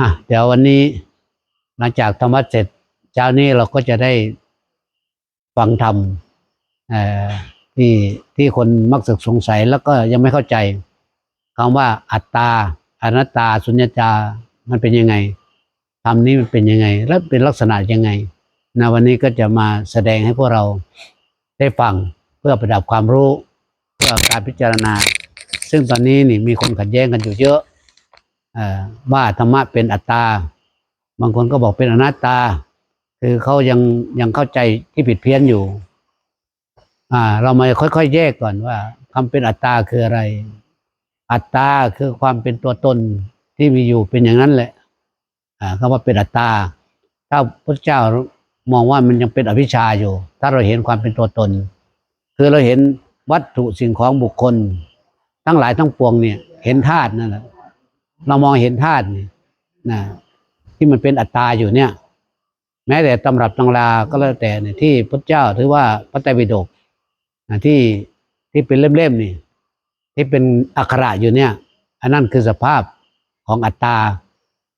อะเดี๋ยววันนี้หลังจากธรรมะเสร็จเช้านี้เราก็จะได้ฟังธรรมที่ที่คนมักสึกสงสัยแล้วก็ยังไม่เข้าใจคำว่าอัตตาอนัตตา สุญญตามันเป็นยังไงธรรมนี้มันเป็นยังไง และเป็นลักษณะยังไงนะวันนี้ก็จะมาแสดงให้พวกเราได้ฟังเพื่อประดับความรู้ เพื่อการพิจารณา ซึ่งตอนนี้นี่มีคนขัดแย้งกันอยู่เยอะ ว่าธรรมะเป็นอัตตา บางคนก็บอกเป็นอนัตตา คือเขายังยังเข้าใจที่ผิดเพี้ยนอยู่ อ่า เรามาค่อยๆแยกก่อนว่าคำเป็นอัตตาคืออะไร อัตตาคือความเป็นตัวตนที่มีอยู่เป็นอย่างนั้นแหละ อ่าคำว่าเป็นอัตตา ถ้าพระเจ้ามองว่ามันยังเป็นอภิชาอยู่ ถ้าเราเห็นความเป็นตัวตน คือเราเห็นวัตถุสิ่งของบุคคล ทั้งหลายทั้งปวงเนี่ย เห็นธาตุนั่นแหละ เรามองเห็นธาตุนี่นะที่มันเป็นอัตตาอยู่เนี่ย แม้แต่ตำรับตำราก็แล้วแต่เนี่ยที่พระเจ้าถือว่าพระไตรปิฎกนะที่ที่เป็นเล่มๆนี่ ที่เป็นอักขระอยู่เนี่ย อันนั้นคือสภาพของอัตตา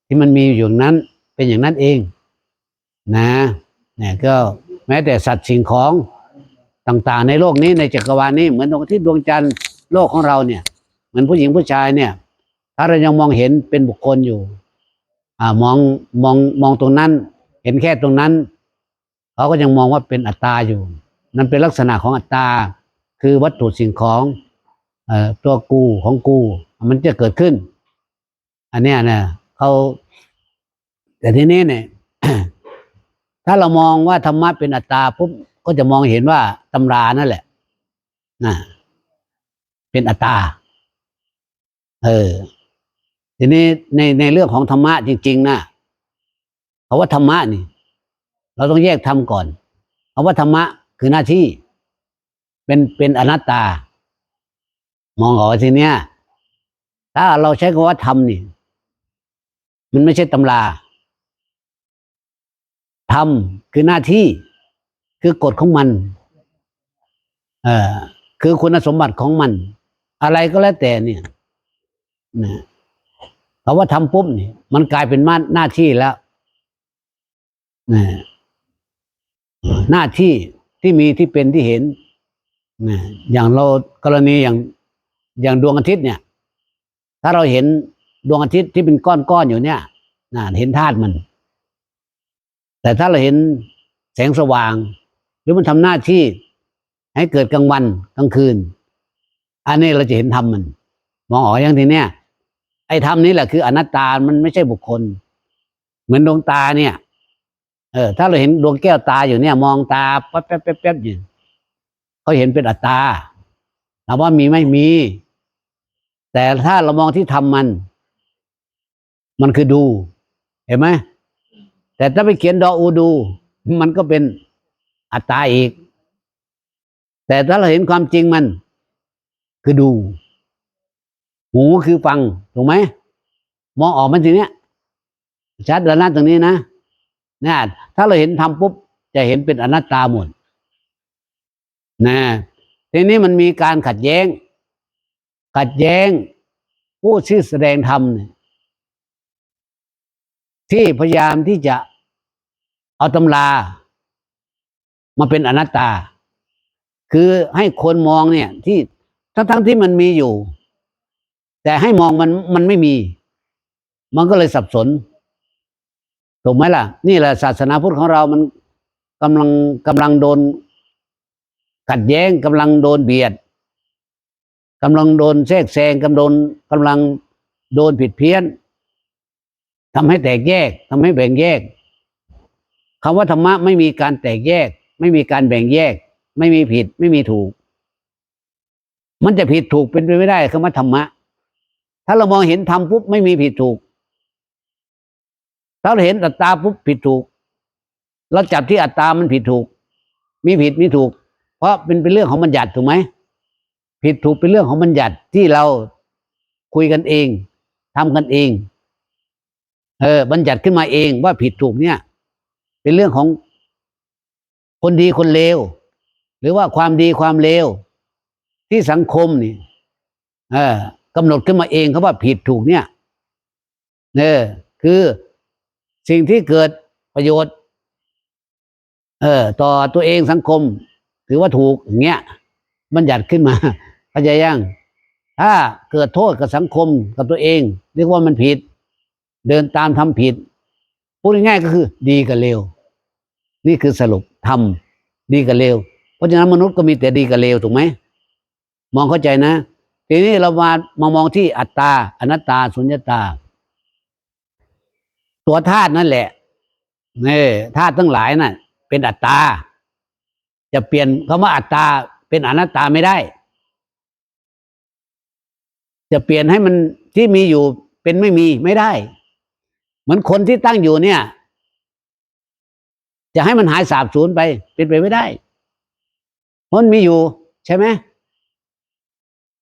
ที่มันมีอยู่นั้นเป็นอย่างนั้นเอง นะเนี่ยก็แม้แต่สัตว์สิ่งของต่างๆ ในโลกนี้ในจักรวาลนี้เหมือนดวงอาทิตย์ดวงจันทร์โลกของเราเนี่ย เหมือนผู้หญิงผู้ชายเนี่ย ถ้าเรายังมองเห็นเป็นบุคคลอยู่ อ่ามองมองมองตรงนั้น เห็นแค่ตรงนั้นเขาก็ยังมองว่าเป็นอัตตาอยู่ นั่นเป็นลักษณะของอัตตา คือวัตถุสิ่งของเอ่อตัวกูของกู มันจะเกิดขึ้น อันเนี้ยนะเขาแต่ทีนี้เนี่ยถ้าเรามองว่าธรรมะเป็นอัตตาปุ๊บก็จะมองเห็นว่าตำรานั่นแหละนะเป็นอัตตา เออ ทีนี้ในในเรื่องของธรรมะจริง ๆนะเพราะว่าธรรมะนี่ เราต้องแยกธรรมก่อนเพราะว่าธรรมะคือหน้าที่ เป็นเป็นอนัตตา มองออกทีเนี้ย ถ้าเราใช้คำว่าธรรมนี่ มันไม่ใช่ตำราธรรมคือหน้าที่ คือกฎของมัน เอ่อคือคุณสมบัติของมัน อะไรก็แล้วแต่เนี่ยนะ เพราว่าทำปุ๊บนี่มันกลายเป็นมาหน้าที่แล้วนะหน้าที่ที่มีที่เป็นที่เห็นนะอย่างเรากรณีอย่างอย่างดวงอาทิตย์เนี่ย ถ้าเราเห็นดวงอาทิตย์ที่เป็นก้อนๆอยู่เนี่ยนะเห็นธาตุมัน แต่ถ้าเราเห็นแสงสว่าง หรือมันทำหน้าที่ให้เกิดกลางวันกลางคืน อันนี้เราจะเห็นธรรมมัน มองออกอย่างทีเนี้ย ไอ้ธรรมนี้แหละคืออนัตตา มันไม่ใช่บุคคล เหมือนดวงตาเนี่ย เออ ถ้าเราเห็นดวงแก้วตาอยู่เนี่ย มองตาแป๊บแป๊บแป๊บแป๊บอยู่เขาเห็นเป็นอัตตาถามว่ามีไม่มี แต่ถ้าเรามองที่ธรรมมัน มันคือดู เห็นไหมแต่ถ้าไปเขียนดออูดู มันก็เป็นอัตตาอีก แต่ถ้าเราเห็นความจริงมัน คือดู หูคือฟังถูกไหมมองออกมันทีเนี้ยชัดแล้วนะตรงนี้นะเนี่ยถ้าเราเห็นทำปุ๊บจะเห็นเป็นอนัตตาหมดนะทีนี้มันมีการขัดแย้ง ขัดแย้ง ผู้ชื่อแสดงธรรมเนี่ยที่พยายามที่จะเอาตำรา มาเป็นอนัตตา คือให้คนมองเนี่ย ที่ทั้งทั้งๆที่มันมีอยู่ แต่ให้มองมันมันไม่มี มันก็เลยสับสน ถูกไหมล่ะ นี่แหละศาสนาพุทธของเรามันกำลังกำลังโดน ขัดแย้งกำลังโดนเบียดกำลังโดนแทรกแซงกำลังกำลังโดนผิดเพี้ยนทำให้แตกแยกทำให้แบ่งแยกคำว่าธรรมะไม่มีการแตกแยก ไม่มีการแบ่งแยก ไม่มีผิด ไม่มีถูก มันจะผิดถูกเป็นไปไม่ได้คำว่าธรรมะ ถ้าเรามองเห็นธรรมปุ๊บไม่มีผิดถูก ถ้าเราเห็นอัตตาปุ๊บผิดถูก เราจับที่อัตตามันผิดถูก มีผิดมีถูก เพราะเป็นเป็นเรื่องของบัญญัติถูกไหมผิดถูกเป็นเรื่องของบัญญัติที่เราคุยกันเองทำกันเอง เออ บัญญัติขึ้นมาเองว่าผิดถูกเนี่ย เป็นเรื่องของคนดีคนเลวหรือว่าความดีความเลวที่สังคมนี่ เออ กำหนดขึ้นมาเองเขาว่าผิดถูกเนี่ยเออคือสิ่งที่เกิดประโยชน์ เออต่อตัวเองสังคม ถือว่าถูกอย่างเงี้ยมันหยัดขึ้นมาเข้าใจยังถ้าเกิดโทษกับสังคมกับตัวเอง เรียกว่ามันผิด เดินตามทำผิดพูดง่ายๆก็คือ ดีกับเลวนี่คือสรุปทำดีกับเลวเพราะฉะนั้นมนุษย์ก็มีแต่ดีกับเลวถูกไหมมองเข้าใจนะ ทีนี้เรามามามองที่อัตตา อนัตตา สุญญตา ตัวธาตุนั่นแหละนี่ธาตุทั้งหลายน่ะ เป็นอัตตา จะเปลี่ยนคำว่าอัตตา เป็นอนัตตาไม่ได้ จะเปลี่ยนให้มันที่มีอยู่เป็นไม่มีไม่ได้ เหมือนคนที่ตั้งอยู่เนี่ย จะให้มันหายสาบสูญไป เป็นไปไม่ได้มันมีอยู่ ใช่ไหม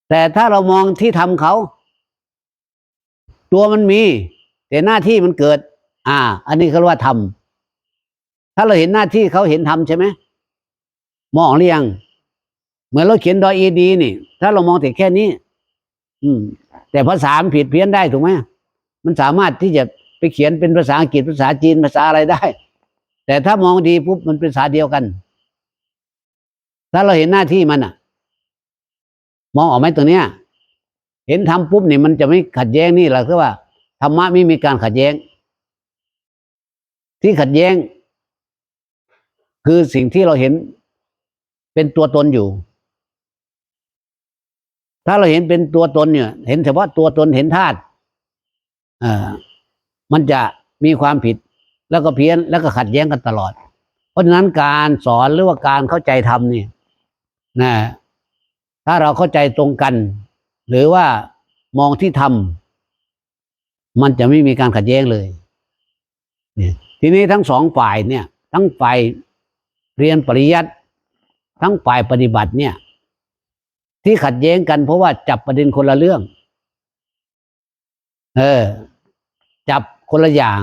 แต่ถ้าเรามองที่ทำเขา ตัวมันมี แต่หน้าที่มันเกิด อ่า อันนี้เขาเรียกว่าทำถ้าเราเห็นหน้าที่เขาเห็นทำใช่ไหมมองหรือยังเหมือนเราเขียนดออีดีนี่ ถ้าเรามองแต่แค่นี้ อืม แต่ภาษามันผิดเพี้ยนได้ถูกไหมมันสามารถที่จะไปเขียนเป็นภาษาอังกฤษภาษาจีนภาษาอะไรได้ แต่ถ้ามองดีปุ๊บมันเป็นภาษาเดียวกัน ถ้าเราเห็นหน้าที่มันอะ มองออกไหมตรงเนี้ย เห็นทำปุ๊บเนี่ยมันจะไม่ขัดแย้งนี่แหละคือว่าธรรมะไม่มีการขัดแย้ง ที่ขัดแย้ง คือสิ่งที่เราเห็นเป็นตัวตนอยู่ ถ้าเราเห็นเป็นตัวตนเนี่ย เห็นเฉพาะตัวตนเห็นธาตุอ่ามันจะมีความผิดแล้วก็เพี้ยนแล้วก็ขัดแย้งกันตลอด เพราะฉะนั้นการสอนหรือว่าการเข้าใจธรรมนี่นะ ถ้าเราเข้าใจตรงกัน หรือว่ามองที่ธรรมมันจะไม่มีการขัดแย้งเลยเนี่ยทีนี้ทั้งสองฝ่ายเนี่ย ทั้งฝ่ายเรียนปริยัติทั้งฝ่ายปฏิบัติเนี่ย ที่ขัดแย้งกันเพราะว่าจับประเด็นคนละเรื่อง เออ จับคนละอย่าง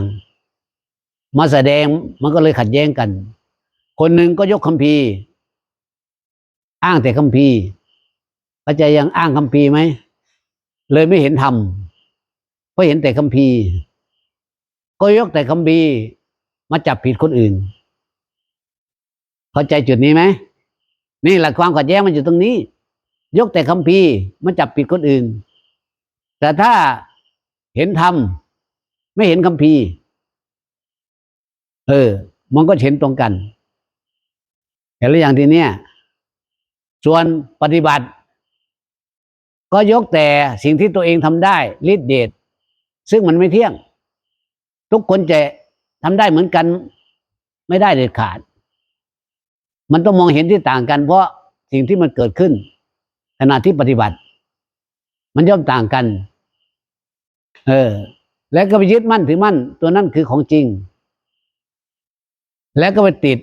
มาแสดงมันก็เลยขัดแย้งกัน คนหนึ่งก็ยกคัมภีร์ อ้างแต่คัมภีร์ เข้าใจยังอ้างคัมภีร์ไหม เลยไม่เห็นธรรม เพราะเห็นแต่คัมภีร์ ก็ยกแต่คัมภีร์มาจับผิดคนอื่น เข้าใจจุดนี้ไหม นี่แหละความขัดแย้งมันอยู่ตรงนี้ ยกแต่คัมภีร์มาจับผิดคนอื่น แต่ถ้าเห็นธรรมไม่เห็นคัมภีร์ เออ มันก็เห็นตรงกัน เห็นหรือยังทีเนี้ยส่วนปฏิบัติ ก็ยกแต่สิ่งที่ตัวเองทำได้ฤทธิเดชซึ่งมันไม่เที่ยง ทุกคนจะทำได้เหมือนกัน ไม่ได้เด็ดขาด มันต้องมองเห็นที่ต่างกัน เพราะสิ่งที่มันเกิดขึ้น ขณะที่ปฏิบัติ มันย่อมต่างกัน เออ แล้วก็ไปยึดมั่นถือมั่น ตัวนั่นคือของจริง แล้วก็ไปติด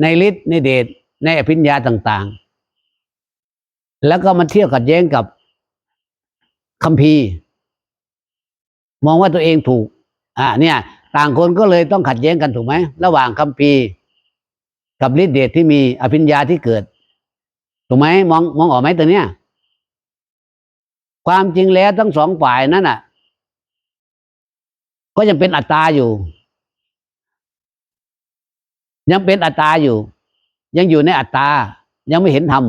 ในฤทธิ์ในเดชในอภิญญาต่าง ๆ แล้วก็มาเที่ยวขัดแย้งกับ คัมภีร์ มองว่าตัวเองถูก อ่า เนี่ย ต่างคนก็เลยต้องขัดแย้งกันถูกไหมระหว่างคัมภีร์ กับฤทธิเดชที่มีอภิญญาที่เกิด ถูกไหมมองมองออกไหมตัวเนี้ยความจริงแล้วทั้งสองฝ่ายนั้นอะ ก็ยังเป็นอัตตาอยู่ ยังเป็นอัตตาอยู่ ยังอยู่ในอัตตายังไม่เห็นธรรม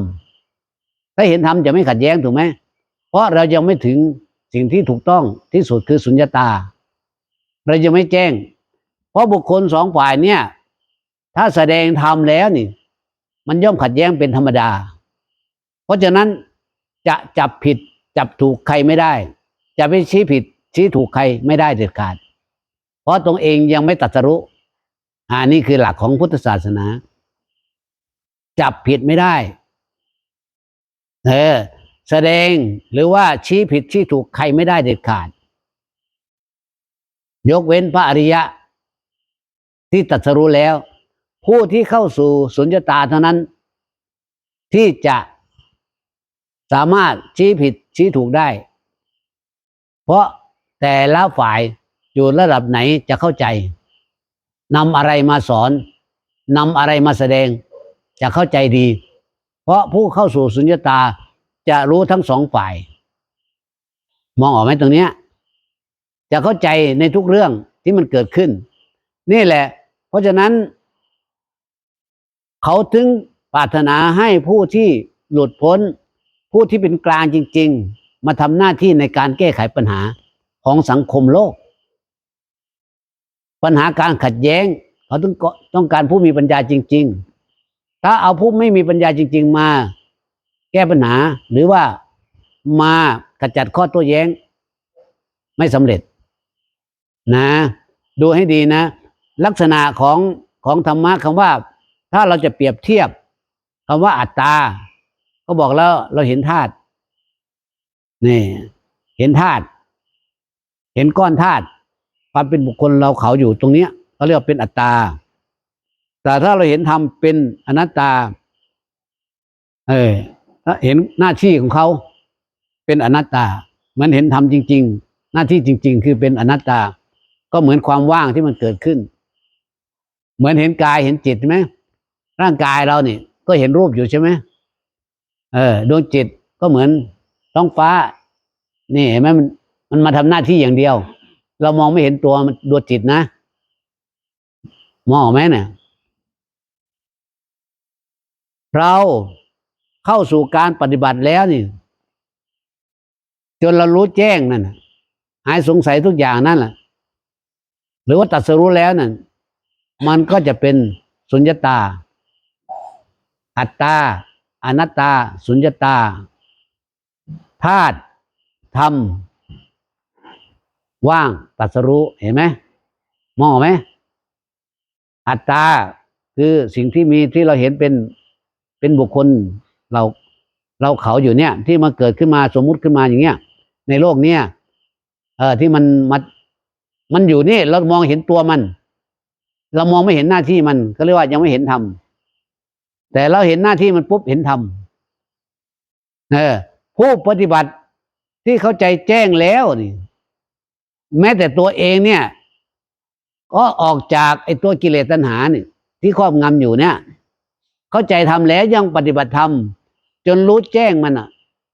ถ้าเห็นธรรมจะไม่ขัดแย้งถูกไหม ราะเรายังไม่ถึงสิ่งที่ถูกต้องที่สุดคือสุญญตา เรายังไม่แจ้ง เพราะบุคคลสองฝ่ายเนี่ย ถ้าแสดงธรรมแล้วนี่ มันย่อมขัดแย้งเป็นธรรมดา เพราะฉะนั้นจะจับผิดจับถูกใครไม่ได้ จะไปชี้ผิดชี้ถูกใครไม่ได้เด็ดขาด เพราะตรงเองยังไม่ตรัสรู้อ่านี่คือหลักของพุทธศาสนา จับผิดไม่ได้ เออ แสดงหรือว่าชี้ผิดชี้ถูกใครไม่ได้เด็ดขาด ยกเว้นพระอริยะ ที่ตรัสรู้แล้ว ผู้ที่เข้าสู่สุญญตาเท่านั้น ที่จะสามารถชี้ผิดชี้ถูกได้ เพราะแต่ละฝ่ายอยู่ระดับไหนจะเข้าใจนำอะไรมาสอนนำอะไรมาแสดงจะเข้าใจดี เพราะผู้เข้าสู่สุญญตา จะรู้ทั้งสองฝ่าย มองออกไหมตรงเนี้ย จะเข้าใจในทุกเรื่องที่มันเกิดขึ้น นี่แหละ เพราะฉะนั้น เขาถึงปรารถนาให้ผู้ที่หลุดพ้น ผู้ที่เป็นกลางจริง ๆ มาทำหน้าที่ในการแก้ไขปัญหาของสังคมโลก ปัญหาการขัดแย้ง เขาต้องต้องการผู้มีปัญญาจริง ๆ ถ้าเอาผู้ไม่มีปัญญาจริง ๆ มา แก้ปัญหา หรือว่ามากระจัดข้อโต้แย้ง ไม่สำเร็จ นะ ดูให้ดีนะ ลักษณะของของธรรมะคำว่า ถ้าเราจะเปรียบเทียบคำว่าอัตตา ก็บอกแล้วเราเห็นธาตุนี่ เห็นธาตุเห็นก้อนธาตุความเป็นบุคคลเราเขาอยู่ตรงเนี้ยเขาเรียกว่าเป็นอัตตา แต่ถ้าเราเห็นธรรมเป็นอนัตตา เออ เห็นหน้าที่ของเขาเป็นอนัตตา มันเห็นธรรมจริง ๆ หน้าที่จริง ๆ คือเป็นอนัตตา ก็เหมือนความว่างที่มันเกิดขึ้น เหมือนเห็นกายเห็นจิตใช่ไหมร่างกายเราเนี่ยก็เห็นรูปอยู่ใช่ไหมเออดวงจิตก็เหมือนท้องฟ้า นี่เห็นไหมมันมันมาทำหน้าที่อย่างเดียว เรามองไม่เห็นตัวมันดวงจิตนะ มองไหมเนี่ยเรา เข้าสู่การปฏิบัติแล้วนี่ จนเรารู้แจ้งนั่นน่ะหายสงสัยทุกอย่างนั่นแหละหรือว่าตัดสรู้แล้วนั่นมันก็จะเป็นสุญญตา อัตตาอนัตตา สุญญตาธาตุธรรม ว่างตัดสรู้เห็นไหมมองไหมอัตตาคือสิ่งที่มีที่เราเห็นเป็นเป็นบุคคล เราเราเขาอยู่เนี่ยที่มาเกิดขึ้นมาสมมุติขึ้นมาอย่างเงี้ย ในโลกเนี้ยเออที่มันมันมันอยู่นี่เรามองเห็นตัวมัน เรามองไม่เห็นหน้าที่มันก็เรียกว่ายังไม่เห็นธรรมแต่เราเห็นหน้าที่มันปุ๊บเห็นธรรมเออผู้ปฏิบัติที่เข้าใจแจ้งแล้วนี่ แม้แต่ตัวเองเนี่ย ก็ออกจากไอ้ตัวกิเลสตัณหาเนี่ยที่ครอบงำอยู่เนี่ย เข้าใจทำแล้วยังปฏิบัติธรรมจนรู้แจ้งมันอะ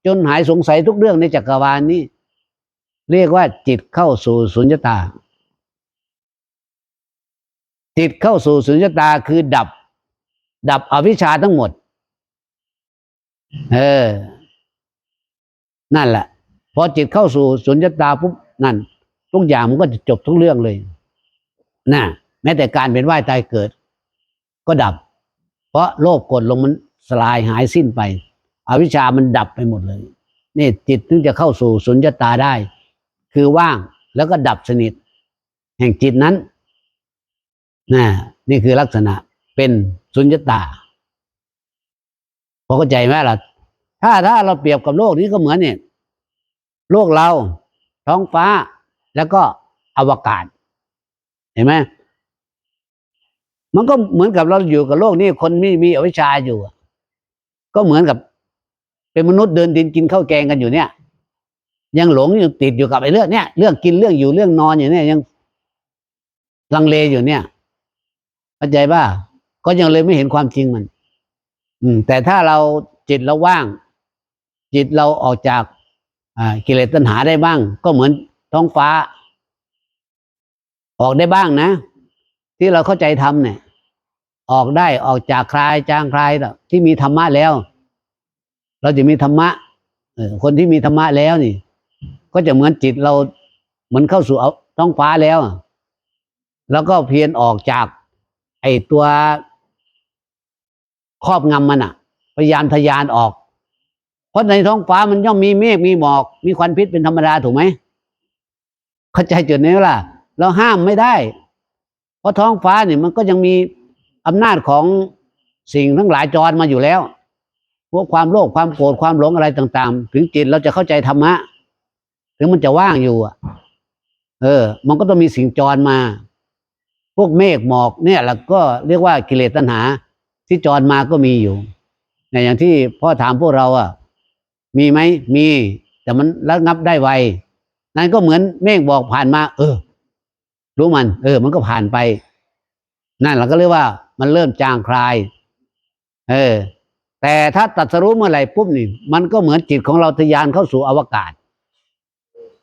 จนหายสงสัยทุกเรื่องในจักรวาลนี้ เรียกว่าจิตเข้าสู่สุญญตา จิตเข้าสู่สุญญตาคือดับ ดับอวิชชาทั้งหมด เออ นั่นแหละพอจิตเข้าสู่สุญญตาปุ๊บนั่น ทุกอย่างมันก็จะจบทุกเรื่องเลยนะแม้แต่การเป็นว่ายตายเกิด ก็ดับ เพราะโลภกดลงมันสลายหายสิ้นไป อวิชชามันดับไปหมดเลย นี่จิตถึงจะเข้าสู่สุญญตาได้ คือว่างแล้วก็ดับสนิท แห่งจิตนั้นนะนี่คือลักษณะเป็นสุญญตาพอเข้าใจไหมล่ะ ถ้าถ้าเราเปรียบกับโลกนี้ก็เหมือนเนี่ยโลกเรา ท้องฟ้าแล้วก็อวกาศ เห็นไหม มันก็เหมือนกับเราอยู่กับโลกนี้คนมีมีอวิชชาอยู่ ก็เหมือนกับ เป็นมนุษย์เดินดินกินข้าวแกงกันอยู่เนี่ย ยังหลงอยู่ติดอยู่กับไอ้เรื่องเนี้ยเรื่องกินเรื่องอยู่เรื่องนอนอยู่เนี่ย ยังลังเลอยู่เนี่ยเข้าใจป่ะก็ยังเลยไม่เห็นความจริงมัน อืม แต่ถ้าเราจิตเราว่าง จิตเราออกจากอ่ากิเลสตัณหาได้บ้าง ก็เหมือนท้องฟ้า ออกได้บ้างนะ ที่เราเข้าใจทำเนี่ย ออกได้ออกจากคลายจางคลายที่มีธรรมะแล้ว เราจะมีธรรมะคนที่มีธรรมะแล้วนี่ ก็จะเหมือนจิตเราเหมือนเข้าสู่เอาท้องฟ้าแล้ว แล้วก็เพียรออกจาก ไอ้ตัวครอบงำมันอะพยายามทะยานออก เพราะในท้องฟ้ามันย่อมมีเมฆมีหมอก มีควันพิษเป็นธรรมดาถูกไหมเข้าใจจุดนี้ล่ะ เราห้ามไม่ได้ เพราะท้องฟ้าเนี่ยมันก็ยังมีอำนาจของสิ่งทั้งหลายจรมาอยู่แล้วพวกความโลภความโกรธความหลงอะไรต่าง ๆ ถึงจิตเราจะเข้าใจธรรมะถึงมันจะว่างอยู่อะ เออ มันก็ต้องมีสิ่งจรมา พวกเมฆหมอกเนี่ยแล้วก็เรียกว่ากิเลสตัณหา ที่จรมาก็มีอยู่เนี่ยอย่างที่พ่อถามพวกเราอะ มีไหมมี แต่มันระงับได้ไวนั่นก็เหมือนเมฆบอกผ่านมา เออ รู้มัน เออ มันก็ผ่านไป นั่นเราก็เรียกว่า มันเริ่มจางคลาย เออ แต่ถ้าตัดสรู้เมื่อไหร่ปุ๊บนี่ มันก็เหมือนจิตของเราทะยานเข้าสู่อวกาศ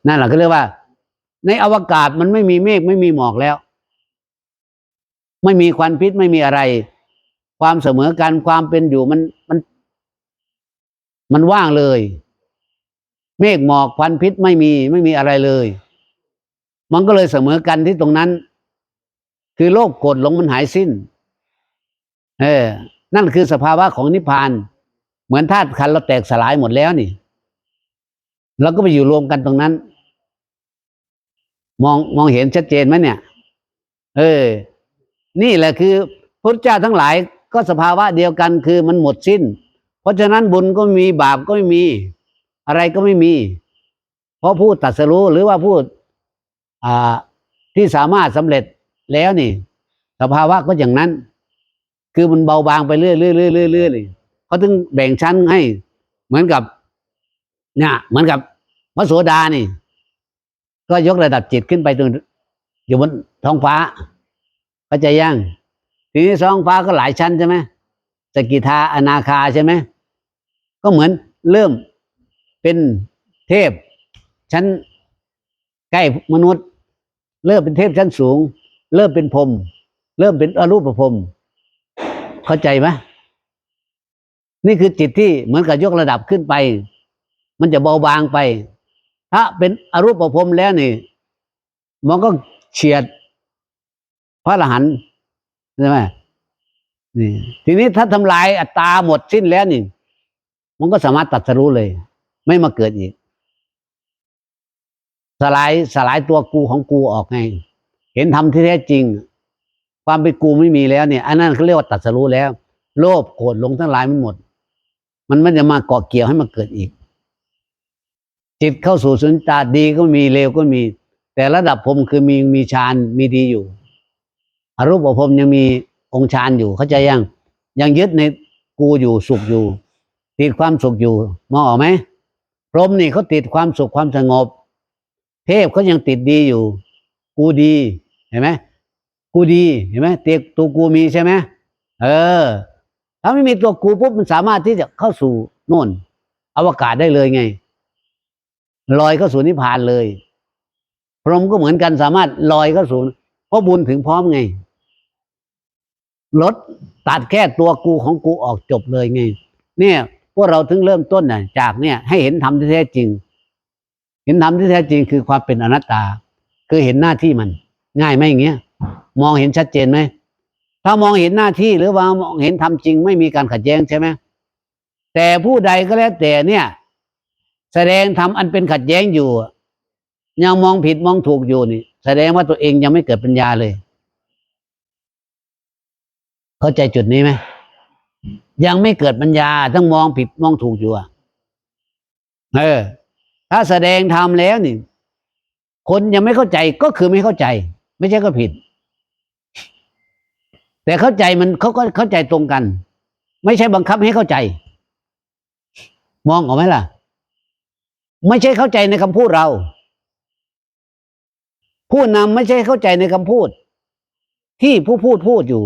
นั่นแหละก็เรียกว่า ในอวกาศมันไม่มีเมฆไม่มีหมอกแล้ว ไม่มีควันพิษไม่มีอะไร ความเสมอกันความเป็นอยู่มันมัน มันว่างเลย เมฆหมอกควันพิษไม่มีไม่มีอะไรเลย มันก็เลยเสมอกันที่ตรงนั้น คือโลภโกรธหลงมันหายสิ้น เออ นั่นคือสภาวะของนิพพาน เหมือนธาตุขันเราแตกสลายหมดแล้วนี่เราก็ไปอยู่รวมกันตรงนั้น มองมองเห็นชัดเจนไหมเนี่ย เออ นี่แหละคือพระเจ้าทั้งหลายก็สภาวะเดียวกันคือมันหมดสิ้น เพราะฉะนั้นบุญก็ไม่มีบาปก็ไม่มี อะไรก็ไม่มี เพราะผู้ตัดสรู้หรือว่าผู้ ที่สามารถสำเร็จแล้วนี่ สภาวะก็อย่างนั้น คือมันเบาบางไปเรื่อยๆเรื่อยๆเรื่อยๆเรื่อยเขาถึงแบ่งชั้นให้ เหมือนกับ เนี่ย เหมือนกับพระโสดานี่ ก็ยกระดับจิตขึ้นไปตรงอยู่บนท้องฟ้าเข้าใจยังทีนี้ท้องฟ้าก็หลายชั้นใช่ไหมสกิทาอนาคาใช่ไหมก็เหมือนเริ่มเป็นเทพชั้น ใกล้มนุษย์ เริ่มเป็นเทพชั้นสูง เริ่มเป็นพรมเริ่มเป็นอรูปพรมเข้าใจไหมนี่คือจิตที่เหมือนกับยกระดับขึ้นไป มันจะเบาบางไป ถ้าเป็นอรูปภพแล้วนี่มันก็เฉียด พระอรหันต์ใช่ไหมนี่ทีนี้ถ้าทำลายอัตตาหมดสิ้นแล้วนี่ มันก็สามารถตัดสรู้เลย ไม่มาเกิดอีก สลายสลายตัวกูของกูออกไง เห็นธรรมที่แท้จริง ความเป็นกูไม่มีแล้วเนี่ยอันนั้นเขาเรียกว่าตัดสรู้แล้ว โลภโกรธหลงทั้งหลายมันหมด มันไม่จะมาเกาะเกี่ยวให้มาเกิดอีก จิตเข้าสู่สุญญตาดีก็มีเลวก็มี แต่ระดับผมคือมีมีฌานมีดีอยู่อรูปภพยังมีองค์ฌานอยู่เข้าใจยัง ยังยึดในกูอยู่สุขอยู่ ติดความสุขอยู่มองออกไหมพรหมนี่เขาติดความสุขความสงบ เทพเขายังติดดีอยู่ กูดีเห็นไหมกูดีเห็นไหมเตียตัวกูมีใช่ไหมเออ ถ้าไม่มีตัวกูปุ๊บมันสามารถที่จะเข้าสู่โน่น อวกาศได้เลยไงลอยเข้าสู่นิพพานเลย พรหมก็เหมือนกันสามารถลอยเข้าสู่เพราะบุญถึงพร้อมไงลดตัดแค่ตัวกูของกูออกจบเลยไง เนี่ยพวกเราถึงเริ่มต้นน่ะ จากเนี่ย ให้เห็นธรรมที่แท้จริง ห็นธรรมที่แท้จริงคือความเป็นอนัตตา คือเห็นหน้าที่มัน ง่ายไหมอย่างเงี้ย มองเห็นชัดเจนไหมถ้ามองเห็นหน้าที่หรือว่ามองเห็นธรรมจริงไม่มีการขัดแย้งใช่ไหมแต่ผู้ใดก็แล้วแต่เนี่ย แสดงทำอันเป็นขัดแย้งอยู่ ยังมองผิดมองถูกอยู่นี่ แสดงว่าตัวเองยังไม่เกิดปัญญาเลย เข้าใจจุดนี้ไหมยังไม่เกิดปัญญาต้องมองผิดมองถูกอยู่อเออ ถ้าแสดงทำแล้วนี่ คนยังไม่เข้าใจก็คือไม่เข้าใจ ไม่ใช่ก็ผิด แต่เข้าใจมันเขาก็เข้าใจตรงกัน ไม่ใช่บังคับให้เข้าใจ มองออกไหมล่ะ ไม่ใช่เข้าใจในคำพูดเรา ผู้นำไม่ใช่เข้าใจในคำพูด ที่ผู้พูดพูดอยู่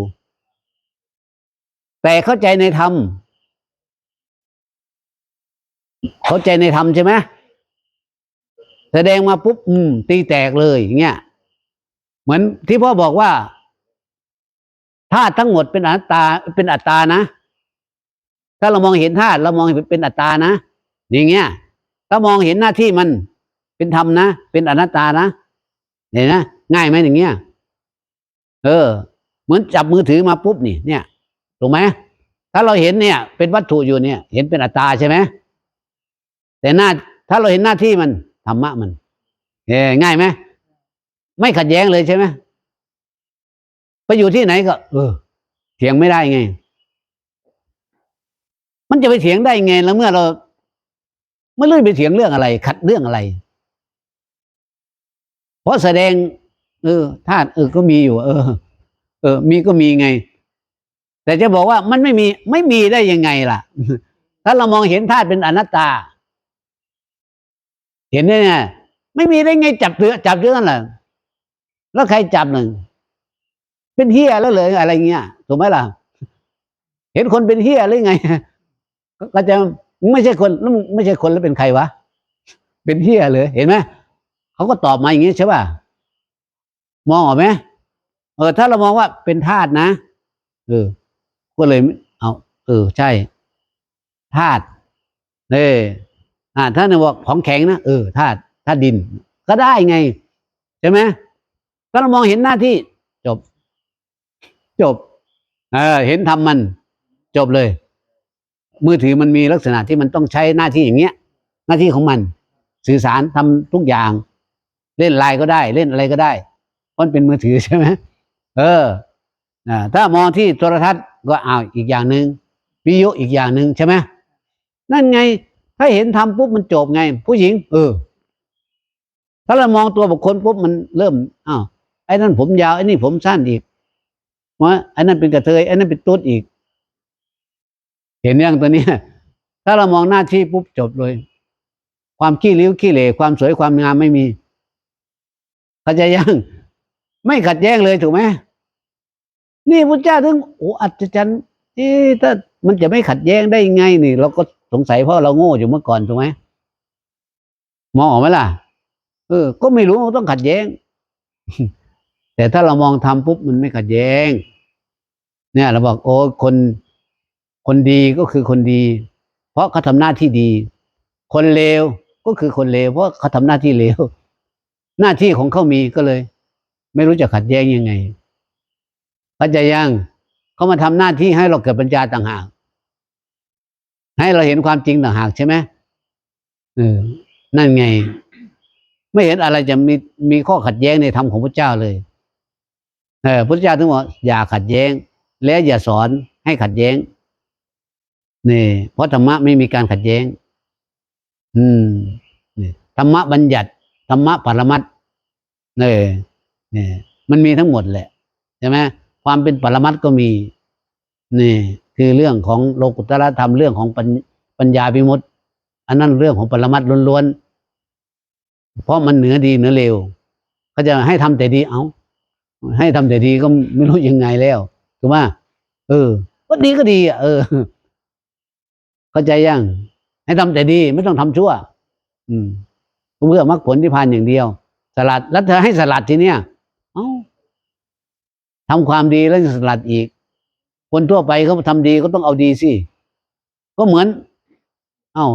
แต่เข้าใจในธรรมเข้าใจในธรรมใช่ไหม แสดงมาปุ๊บอืม ตีแตกเลยอย่างเงี้ยเหมือนที่พ่อบอกว่าธาตุทั้งหมดเป็นอัตตาเป็นอัตตานะ ถ้าเรามองเห็นธาตุเรามองเห็นเป็นอัตตานะ อย่างเงี้ย ถ้ามองเห็นหน้าที่มันเป็นธรรมนะ เป็นอนัตตานะ เห็นนะง่ายไหมอย่างเงี้ย เออ เหมือนจับมือถือมาปุ๊บนี่ เนี่ยถูกไหมถ้าเราเห็นเนี่ย เป็นวัตถุอยู่เนี่ย เห็นเป็นอัตตาใช่ไหมแต่หน้า ถ้าเราเห็นหน้าที่มัน ธรรมะมัน เออง่ายไหมไม่ขัดแย้งเลยใช่ไหมไปอยู่ที่ไหนก็ เออ เถียงไม่ได้ไง มันจะไปเถียงได้ไงแล้วเมื่อเราไม่รู้ไปเถียงเรื่องอะไร ขัดเรื่องอะไร เพราะแสดง เออธาตุเออก็มีอยู่ เออ เออ มีก็มีไง แต่จะบอกว่ามันไม่มี ไม่มีได้ยังไงล่ะ ถ้าเรามองเห็นธาตุเป็นอนัตตา เห็นได้ไงไม่มีได้ไงจับเสือจับเสือนั่นแหละแล้วใครจับหนึ่ง เป็นเฮียแล้วเลยอะไรเงี้ยถูกไหมล่ะ เห็นคนเป็นเฮียหรือไง ก็จะไม่ใช่คนแล้วไม่ใช่คนแล้วเป็นใครวะเป็นเฮียเลยเห็นไหมเขาก็ตอบมาอย่างนี้ใช่ป่ะมองออกไหมเออ ถ้าเรามองว่าเป็นธาตุนะเออ ก็เลยเอาเออ ใช่ธาตุเออ อ่าถ้านบอกของแข็งนะเออธาตุธาตุดิน ก็ได้ไงใช่ไหมก็เรามองเห็นหน้าที่ จบ จบเออเห็นทำมัน จบเลย มือถือมันมีลักษณะที่มันต้องใช้หน้าที่อย่างเงี้ย หน้าที่ของมัน สื่อสารทำทุกอย่าง เล่นไลน์ก็ได้ เล่นอะไรก็ได้มันเป็นมือถือใช่ไหมเอออ่าถ้ามองที่โทรทัศน์ก็อ้าวอีกอย่างหนึ่งวิทยุอีกอย่างหนึ่งใช่ไหมนั่นไง ถ้าเห็นทำปุ๊บมันจบไง ผู้หญิง เออ ถ้าเรามองตัวบุคคลปุ๊บมันเริ่มอ้าวไอ้นั่นผมยาวไอ้นี่ผมสั้นอีกว่าไอ้นั่นเป็นกระเทยไอ้นั่นเป็นตุ๊ดอีก เห็นยังตัวนี้ถ้าเรามองหน้าที่ปุ๊บจบเลย ความขี้ริ้วขี้เหร่ความสวยความงามไม่มีเข้าใจยัง ไม่ขัดแย้งเลยถูกไหมนี่พระเจ้าถึงโอ้อัศจรรย์เอ๊ะถ้ามันจะไม่ขัดแย้งได้ยังไงนี่ เราก็ สงสัยเพราะเราโง่อยู่เมื่อก่อนถูกไหมมองออกไหมล่ะ เออ ก็ไม่รู้ต้องขัดแย้ง แต่ถ้าเรามองทำปุ๊บมันไม่ขัดแย้ง เนี่ย เราบอกโอ้คนคนดีก็คือคนดี เพราะเขาทำหน้าที่ดี คนเลวก็คือคนเลวเพราะเขาทำหน้าที่เลวหน้าที่ของเขามีก็เลย ไม่รู้จะขัดแย้งยังไงเข้าใจยังเขามาทำหน้าที่ให้เราเกิดปัญญาต่างหาก ให้เราเห็นความจริงต่างหากใช่ไหมเออนั่นไง ไม่เห็นอะไรจะมีมีข้อขัดแย้งในธรรมของพระเจ้าเลยเออพระเจ้าถึงบอกอย่าขัดแย้ง และอย่าสอนให้ขัดแย้งนี่เพราะธรรมะไม่มีการขัดแย้ง อืมนี่ธรรมะบัญญัติธรรมะปรมัตถ์นี่นี่มันมีทั้งหมดแหละใช่ไหมความเป็นปรมัตก็มีนี่ คือเรื่องของโลกุตตรธรรมเรื่องของปัญปญญาพิมุตอันนั้นเรื่องของปรมัตถ์ล้วนๆเพราะมันเหนือดีเหนือเลวเขาจะให้ทำแต่ดีเอาให้ทำแต่ดีก็ไม่รู้ยังไงแล้วถูกไหมเออ ก็ดีก็ดีอะเออ เข้าใจยังให้ทำแต่ดี ไม่ต้องทำชั่ว อืมเพื่อมรรคผลที่พานอย่างเดียว สลัดแล้วเธอให้สลัดทีเนี้ยเอ้าทำความดีแล้วจะสลัดอีก คนทั่วไปเขาทำดีก็ต้องเอาดีสิ ก็เหมือน เอ้า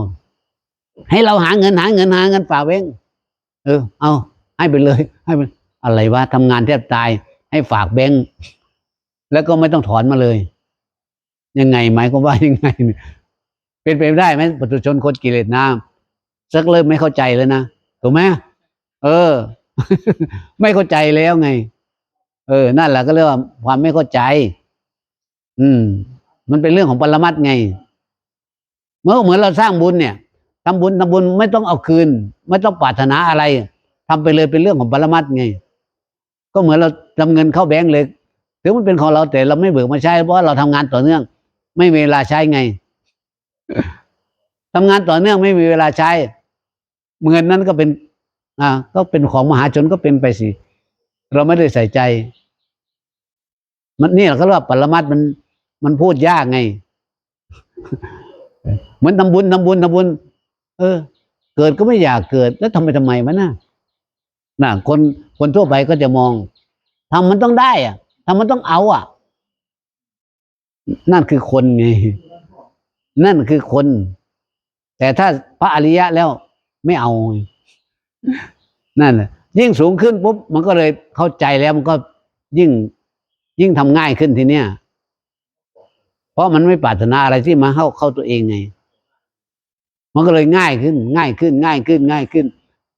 ให้เราหาเงินหาเงินหาเงินฝากเว้ง เออ เอาให้ไปเลย ให้ไปอะไรวะทำงานแทบตาย ให้ฝากแบงค์แล้วก็ไม่ต้องถอนมาเลย ยังไงหมายความว่ายังไง เป็นไปได้ไหมปุถุชนคนกิเลสน้ำสักเริ่มไม่เข้าใจแล้วนะถูกไหมเออ ไม่เข้าใจแล้วไง เออ นั่นแหละก็เรียกว่าความไม่เข้าใจ อืม มันเป็นเรื่องของปรมัตถ์ไง เมื่อเหมือนเราสร้างบุญเนี่ยทำบุญทำบุญไม่ต้องเอาคืน ไม่ต้องปรารถนาอะไรทำไปเลยเป็นเรื่องของปรมัตถ์ไง ก็เหมือนเราทำเงินเข้าแบงก์เลยถึงมันเป็นของเราแต่เราไม่เบิกมาใช้เพราะเราทำงานต่อเนื่อง ไม่มีเวลาใช้ไงทำงานต่อเนื่องไม่มีเวลาใช้เงินนั้นก็เป็น อ่า ก็เป็นของมหาชนก็เป็นไปสิเราไม่ได้ใส่ใจ มันนี่เขาเรียกว่าปรมัตถ์มัน มันพูดยากไง เหมือนทำบุญทำบุญทำบุญ เออ เกิดก็ไม่อยากเกิด แล้วทำไปทำไมวะน่ะน่ะ คนคนทั่วไปก็จะมองทำมันต้องได้ อะทำมันต้องเอาอะ นั่นคือคนไง นั่นคือคน แต่ถ้าพระอริยะแล้วไม่เอา นั่นแหละยิ่งสูงขึ้นปุ๊บมันก็เลยเข้าใจแล้วมันก็ยิ่งยิ่งทำง่ายขึ้นทีเนี้ยเพ ราะมันไม่ปรารถนาอะไรที่มาเข้าเข้าตัวเองไง มันก็เลยง่ายขึ้น ง่ายขึ้น ง่ายขึ้น ง่ายขึ้น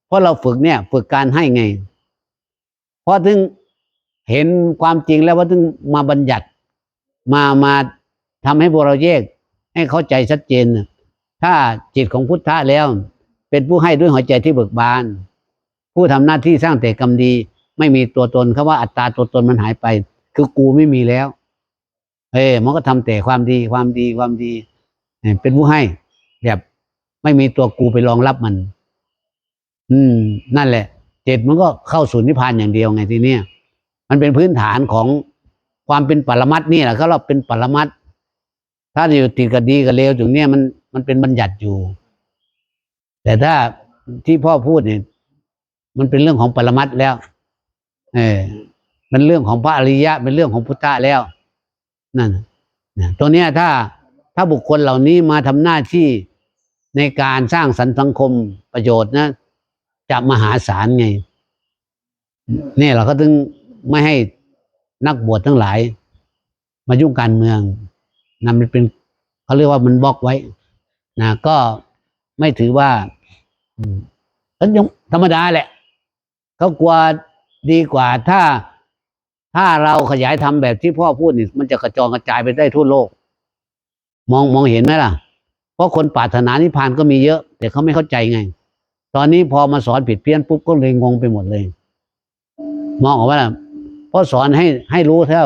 เพราะเราฝึกเนี่ย ฝึกการให้ไง เพราะถึงเห็นความจริงแล้วว่าถึงมาบัญญัติ มามาทำให้พวกเราแยก ให้เข้าใจชัดเจน ถ้าจิตของพุทธะแล้ว เป็นผู้ให้ด้วยหัวใจที่เบิกบาน ผู้ทำหน้าที่สร้างแต่กรรมดี ไม่มีตัวตนคำว่าอัตตาตัวตนมันหายไป คือกูไม่มีแล้ว เอ้มันก็ทำแต่ความดีความดีความดีเป็นผู้ให้ แบบไม่มีตัวกูไปรองรับมัน อืม นั่นแหละ เจตมันก็เข้าสู่นิพพานอย่างเดียวไงทีเนี้ยมันเป็นพื้นฐานของความเป็นปรมัตนี่แหละเขาเราเป็นปรมัตถ้าอยู่ติดกับดีกับเลวตรงเนี้ยมันมันเป็นบัญญัติอยู่ แต่ถ้าที่พ่อพูดเนี่ยมันเป็นเรื่องของปรมัตแล้ว เออมันเรื่องของพระอริยะ เป็นเรื่องของพุทธะแล้ว นั่นนะตรงนี้ถ้าถ้าบุคคลเหล่านี้มาทำหน้าที่ในการสร้างสรรค์สังคมประโยชน์นะจะมหาศาลไงนี่เราก็ถึงไม่ให้นักบวชทั้งหลาย มายุ่งการเมืองนะมันเป็นเขาเรียกว่ามันบล็อกไว้นะก็ไม่ถือว่าอืมก็ยังธรรมดาแหละเขากลัวดีกว่าถ้า ถ้าเราขยายทำแบบที่พ่อพูดนี่มันจะกระจองกระจายไปได้ทั่วโลก มองมองเห็นไหมล่ะ เพราะคนปรารถนานิพพานก็มีเยอะ แต่เขาไม่เข้าใจไง ตอนนี้พอมาสอนผิดเพี้ยนปุ๊บก็เลยงงไปหมดเลย มองออกว่าล่ะเพราะสอนให้ให้รู้เท่า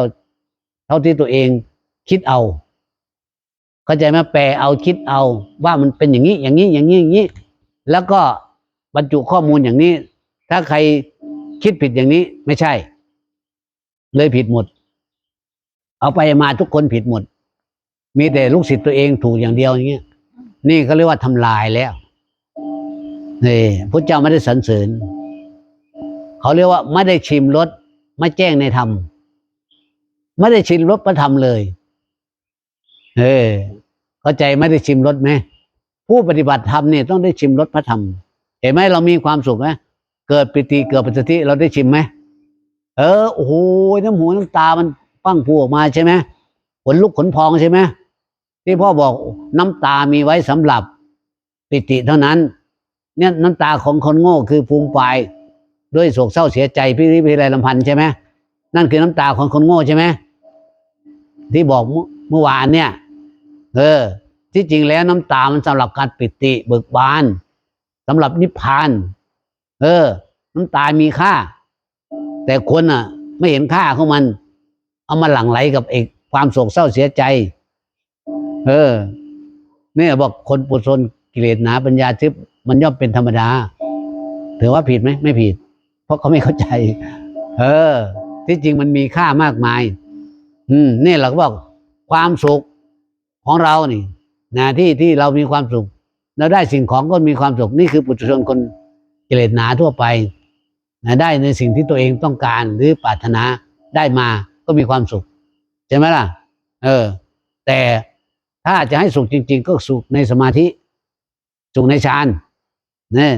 เท่าที่ตัวเองคิดเอา เข้าใจไหมแปลเอาคิดเอา ว่ามันเป็นอย่างนี้อย่างนี้อย่างนี้อย่างนี้ แล้วก็บรรจุข้อมูลอย่างนี้ ถ้าใครคิดผิดอย่างนี้ไม่ใช่ เลยผิดหมด เอาไปมาทุกคนผิดหมด มีแต่ลูกศิษย์ตัวเองถูกอย่างเดียวอย่างเงี้ยนี่เขาเรียกว่าทำลายแล้วนี่พระเจ้าไม่ได้สรรเสริญเขาเรียกว่าไม่ได้ชิมรสไม่แจ้งในธรรมไม่ได้ชิมรสพระธรรมเลยเออเข้าใจไม่ได้ชิมรสไหมผู้ปฏิบัติธรรมเนี่ยต้องได้ชิมรสพระธรรม เห็นไหมเรามีความสุขไหมเกิดปิติเกิดปัสสติเราได้ชิมไหม เออโอ้โหน้ำหูน้ำตามันปั้งพูออกมาใช่ไหมขนลุกขนพองใช่ไหมที่พ่อบอกน้ำตามีไว้สำหรับปิติเท่านั้น เนี่ยน้ำตาของคนโง่คือฟูงปายด้วยโศกเศร้าเสียใจพิริพิไรลำพันธ์ใช่ไหมนั่นคือน้ำตาของคนโง่ใช่ไหมที่บอกเมื่อวานเนี่ย เออ ที่จริงแล้วน้ำตามันสำหรับการปิติเบิกบานสำหรับนิพพาน เออ น้ำตามีค่า แต่คนอะ ไม่เห็นค่าของมัน เอามาหลั่งไหลกับเอกความโศกเศร้าเสียใจ เออเนี่ยบอกคนปุถุชนกิเลสหนาปัญญาทิพย์มันย่อมเป็นธรรมดาถือว่าผิดไหมไม่ผิด เพราะเขาไม่เข้าใจ เออ ที่จริงมันมีค่ามากมาย อืมนี่เราก็บอกความสุขของเรานี่นะที่ที่เรามีความสุขเราได้สิ่งของก็มีความสุขนี่คือปุถุชนคนกิเลสหนาทั่วไป นะได้ในสิ่งที่ตัวเองต้องการหรือปรารถนาได้มาก็มีความสุขใช่ไหมล่ะ เออ แต่ถ้าจะให้สุขจริง ๆ ก็สุขในสมาธิสุขในฌานเนี่ย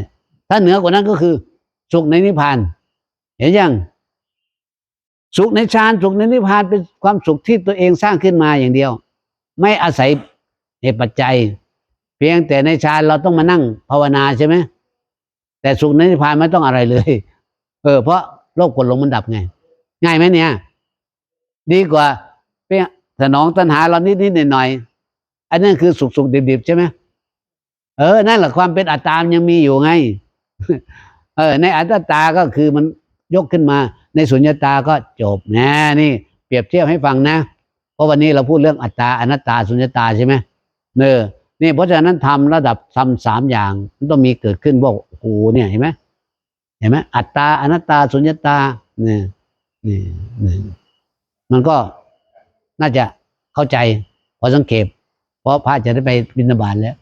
ถ้าเหนือกว่านั้นก็คือ สุขในนิพพาน เห็นยังสุขในฌานสุขในนิพพานเป็นความสุขที่ตัวเองสร้างขึ้นมาอย่างเดียว ไม่อาศัยเหตุปัจจัย เพียงแต่ในฌานเราต้องมานั่งภาวนาใช่ไหมแต่สุขในนิพพานไม่ต้องอะไรเลย เออเพราะโลภกดลงมันดับไง ง่ายไหมเนี่ย ดีกว่าเพียสนองตัณหาเรานิดนิดหน่อยหน่อยอันนั้นคือสุขสุขดิบดิบๆใช่ไหมเออ นั่นแหละความเป็นอัตตามยังมีอยู่ไง เออ ในอัตตาก็คือมันยกขึ้นมา ในสุญญตาก็จบนะนี่ เปรียบเทียบให้ฟังนะ เพราะวันนี้เราพูดเรื่องอัตตาอนัตตาสุญญตาใช่ไหมเนอนี่เพราะฉะนั้นทำระดับทำสามอย่างมันต้องมีเกิดขึ้นบอกโอ้โหเนี่ยเห็นไหม เห็นไหมอัตตาอนัตตาสุญญตาเนี่ยนี่นี่มันก็น่าจะเข้าใจ พอสังเกตเพราะพระจะได้ไปบิณฑบาตแล้ว